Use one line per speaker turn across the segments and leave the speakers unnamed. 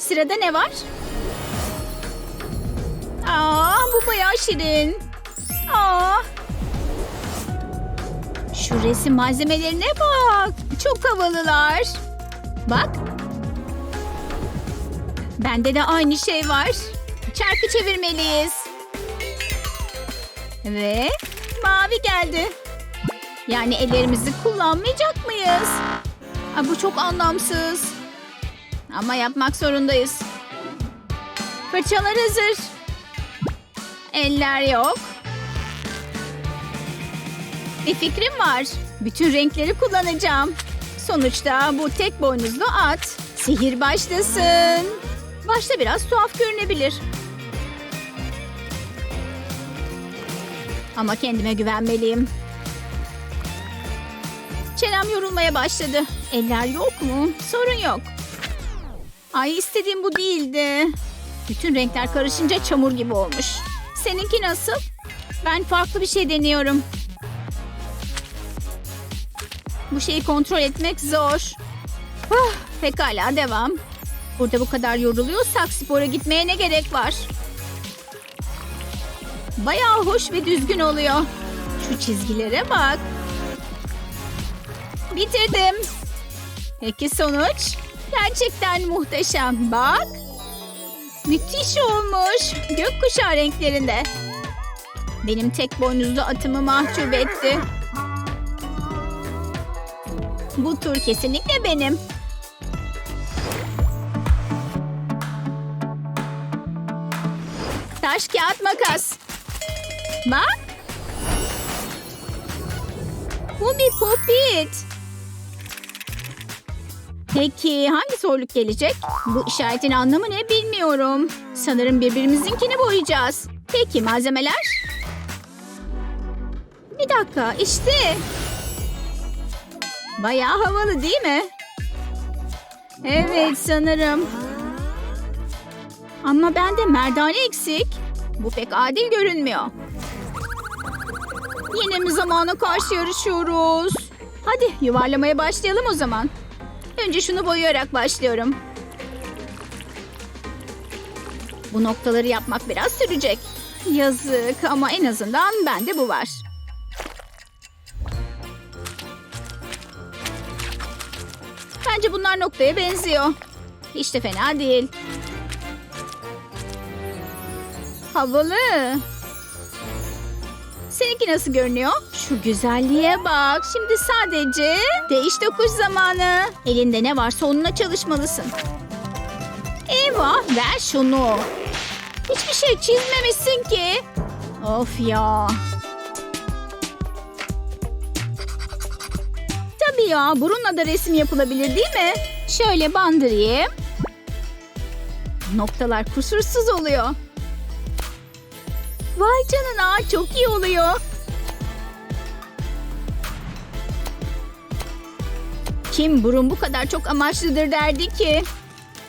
Sırada ne var? Aa, bu bayağı şirin. Aa. Şu resim malzemelerine bak. Çok havalılar. Bak. Bende de aynı şey var. Çarkı çevirmeliyiz. Ve mavi geldi. Yani ellerimizi kullanmayacak mıyız? Aa, bu çok anlamsız. Ama yapmak zorundayız. Fırçalar hazır. Eller yok. Bir fikrim var. Bütün renkleri kullanacağım. Sonuçta bu tek boynuzlu at. Sihir başlasın. Başta biraz tuhaf görünebilir. Ama kendime güvenmeliyim. Çenem yorulmaya başladı. Eller yok mu? Sorun yok. Ay istediğim bu değildi. Bütün renkler karışınca çamur gibi olmuş. Seninki nasıl? Ben farklı bir şey deniyorum. Bu şeyi kontrol etmek zor. Ah, pekala devam. Burada bu kadar yoruluyorsak spora gitmeye ne gerek var? Bayağı hoş ve düzgün oluyor. Şu çizgilere bak. Bitirdim. Peki sonuç? Gerçekten muhteşem. Bak. Müthiş olmuş. Gökkuşağı renklerinde. Benim tek boynuzlu atımı mahcup etti. Bu tur kesinlikle benim. Taş, kağıt, makas. Bak. Bu bir popit. Peki hangi zorluk gelecek? Bu işaretin anlamı ne bilmiyorum. Sanırım birbirimizinkini boyayacağız. Peki malzemeler? Bir dakika işte. Bayağı havalı değil mi? Evet sanırım. Ama bende merdane eksik. Bu pek adil görünmüyor. Yine mi zamana karşı yarışıyoruz? Hadi yuvarlamaya başlayalım o zaman. Önce şunu boyayarak başlıyorum. Bu noktaları yapmak biraz sürecek. Yazık ama en azından bende bu var. Bence bunlar noktaya benziyor. Hiç de fena değil. Havalı. Seninki nasıl görünüyor? Şu güzelliğe bak. Şimdi sadece değiş dokuş zamanı. Elinde ne varsa onunla çalışmalısın. Eyvah ver şunu. Hiçbir şey çizmemişsin ki. Of ya. Tabii ya burunla da resim yapılabilir değil mi? Şöyle bandırayım. Noktalar kusursuz oluyor. Vay canına çok iyi oluyor. Kim burun bu kadar çok amaçlıdır derdi ki.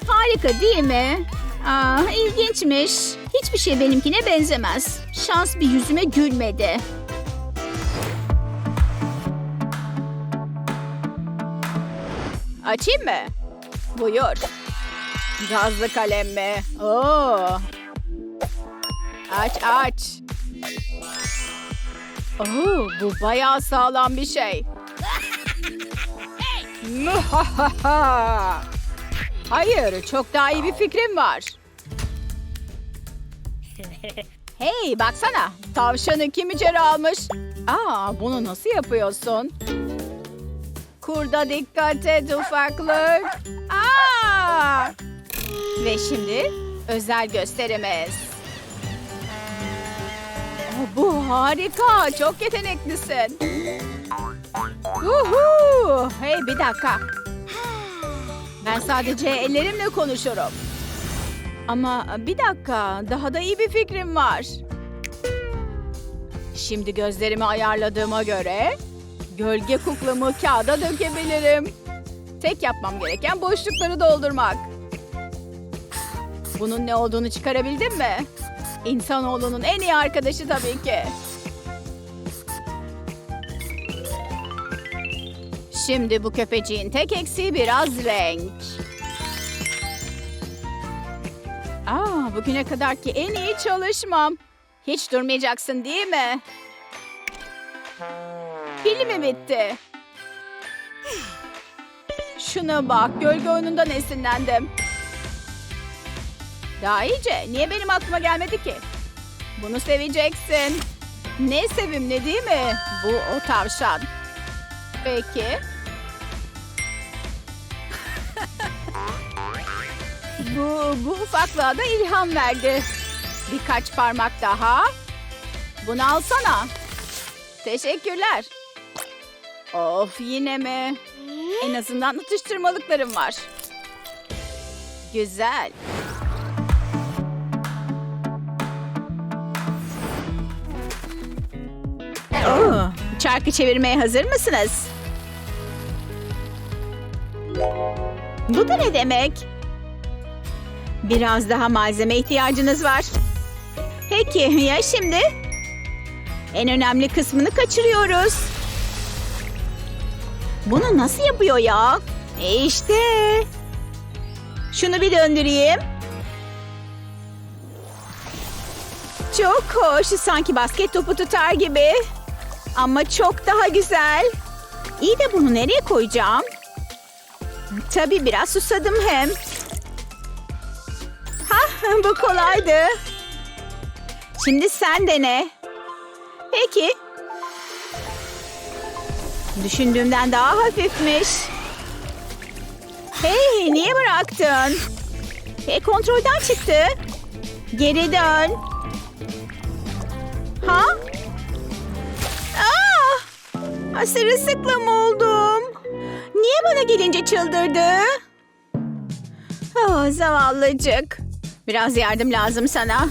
Harika değil mi? Aa, ilginçmiş. Hiçbir şey benimkine benzemez. Şans bir yüzüme gülmedi. Açayım mı? Buyur. Gazlı kalem mi? Oo. Aç aç. Oo, bu bayağı sağlam bir şey. Hayır, çok daha iyi bir fikrim var. Hey, baksana. Tavşanı kim içeri almış? Aa, bunu nasıl yapıyorsun? Kurda dikkat et ufaklık. Aa! Ve şimdi özel gösterimiz. Bu harika. Çok yeteneklisin. Uhu! Hey bir dakika. Ben sadece ellerimle konuşurum. Ama bir dakika. Daha da iyi bir fikrim var. Şimdi gözlerimi ayarladığıma göre gölge kuklamı kağıda dökebilirim. Tek yapmam gereken boşlukları doldurmak. Bunun ne olduğunu çıkarabildin mi? İnsanoğlunun en iyi arkadaşı tabii ki. Şimdi bu köpeciğin tek eksiği biraz renk. Aa, bugüne kadarki en iyi çalışmam. Hiç durmayacaksın değil mi? Pili bitti? Şuna bak, gölge oyunundan esinlendim. Daha iyice, niye benim aklıma gelmedi ki? Bunu seveceksin. Ne sevimli değil mi? Bu o tavşan. Peki. Bu, bu ufaklığa da ilham verdi. Birkaç parmak daha. Bunu alsana. Teşekkürler. Of yine mi? En azından atıştırmalıklarım var. Güzel. Oo, çarkı çevirmeye hazır mısınız? Bu da ne demek? Biraz daha malzeme ihtiyacınız var. Peki ya şimdi? En önemli kısmını kaçırıyoruz. Bunu nasıl yapıyor ya? E işte. Şunu bir döndüreyim. Çok hoş. Sanki basket topu tutar gibi. Ama çok daha güzel. İyi de bunu nereye koyacağım? Tabii biraz susadım hem. Bu kolaydı. Şimdi sen dene. Peki. Düşündüğümden daha hafifmiş. Hey niye bıraktın? Hey kontrolden çıktı. Geri dön. Ha? Aa! Sırılsıklam oldum. Niye bana gelince çıldırdı? Oh, zavallıcık. Biraz yardım lazım sana.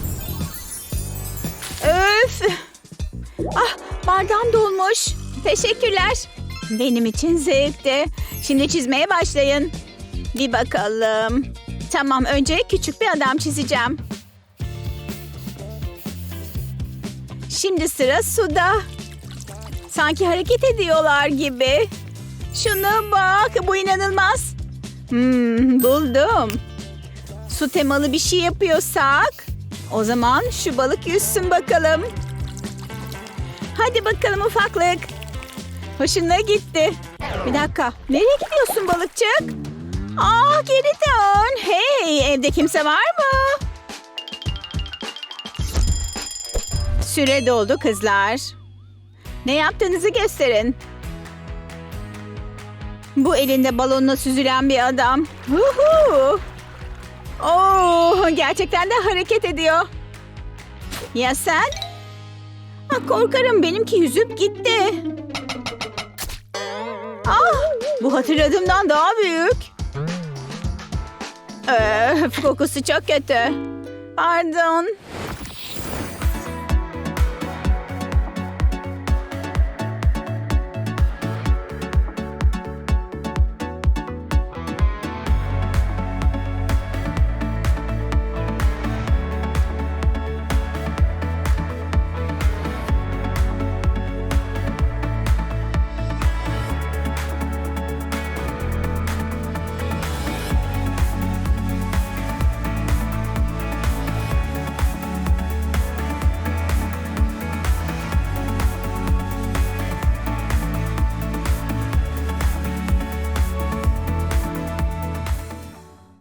Öf! Ah, bardağım dolmuş. Teşekkürler. Benim için zevkti. Şimdi çizmeye başlayın. Bir bakalım. Tamam, önce küçük bir adam çizeceğim. Şimdi sıra suda. Sanki hareket ediyorlar gibi. Şuna bak, bu inanılmaz. Hmm, buldum. Su temalı bir şey yapıyorsak, o zaman şu balık yüzsün bakalım. Hadi bakalım ufaklık. Hoşuna gitti. Bir dakika, nereye gidiyorsun balıkçık? Aa, geri dön. Hey, evde kimse var mı? Süre doldu kızlar. Ne yaptığınızı gösterin. Bu elinde balonla süzülen bir adam. Huhu. Oo, gerçekten de hareket ediyor. Ya sen? Ha, korkarım benimki yüzüp gitti. Ah, bu hatırladığımdan daha büyük. Öf, kokusu çok kötü. Pardon.